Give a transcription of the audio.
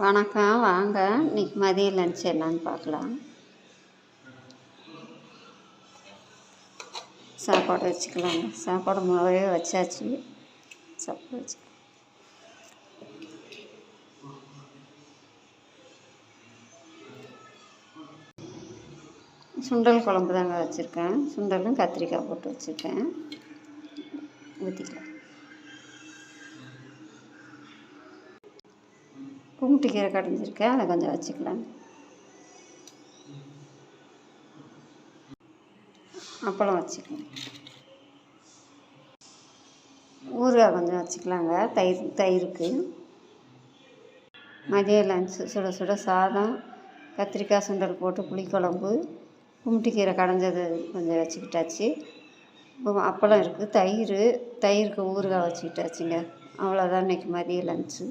வணக்கம் வாங்க. இன்னைக்கு மதிய லஞ்ச் என்னன்னு பார்க்கலாம். சாப்பாடு வச்சுக்கலாங்க. சாப்பாடு முழுவே வச்சாச்சு. சாப்பாடு வச்சுக்கலாம். சுண்டல் குழம்பு தாங்க வச்சுருக்கேன். சுண்டலும் கத்திரிக்காய் போட்டு வச்சுருக்கேன். ஊற்றிக்கலாம் கும்பிட்டு கீரை கடைஞ்சிருக்கேன். அதை கொஞ்சம் வச்சுக்கலாம். அப்பளம் வச்சுக்கலாம். ஊறுகாய் கொஞ்சம் வச்சுக்கலாங்க. தயிர் தயிருக்கு. மதிய லன்ச்சு சுட சுட சாதம் கத்திரிக்காய் சுண்டல் போட்டு புளிக்குழம்பு கும்பிட்டு கீரை கடைஞ்சது கொஞ்சம் வச்சுக்கிட்டாச்சு. அப்பளம் இருக்குது தயிர் தயிருக்கு ஊறுகாய் வச்சுக்கிட்டாச்சுங்க. அவ்வளோதான் இன்றைக்கி மதிய லஞ்சு